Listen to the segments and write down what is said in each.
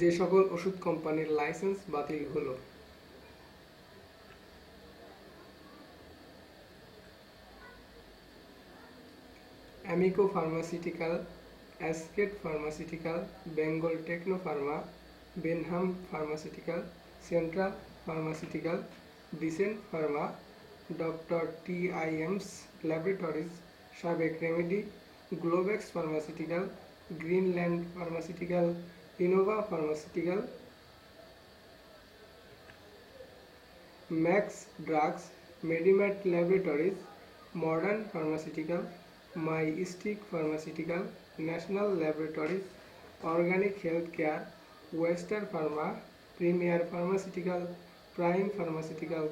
যে সকল ওষুধ কোম্পানির লাইসেন্স বাতিল হলো। Amico pharmaceutical, Ascate pharmaceutical, Bengal Techno Pharma, Benham pharmaceutical, Central pharmaceutical, Decent Pharma, doctor T I MS laboratories, সাবেক remedy Globex pharmaceutical, Greenland pharmaceutical Innova Pharmaceutical, Max Drugs, Medimat Laboratories, Modern Pharmaceutical, MyStick Pharmaceutical, National Laboratories, Organic Healthcare, Western Pharma, Premier Pharmaceutical, Prime Pharmaceutical,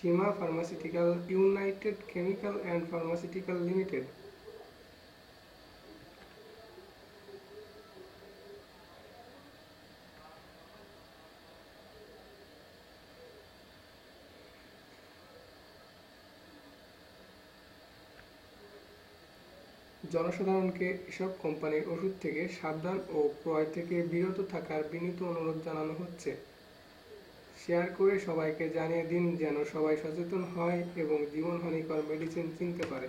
Shima Pharmaceutical, United Chemical and Pharmaceutical Limited. জনসাধারণকে এসব কোম্পানির ওষুধ থেকে সাবধান ও ক্রয় থেকে বিরত থাকার বিনীত অনুরোধ জানানো হচ্ছে। শেয়ার করে সবাইকে জানিয়ে দিন যেন সবাই সচেতন হয় এবং জীবনহানিকর মেডিসিন চিনতে পারে।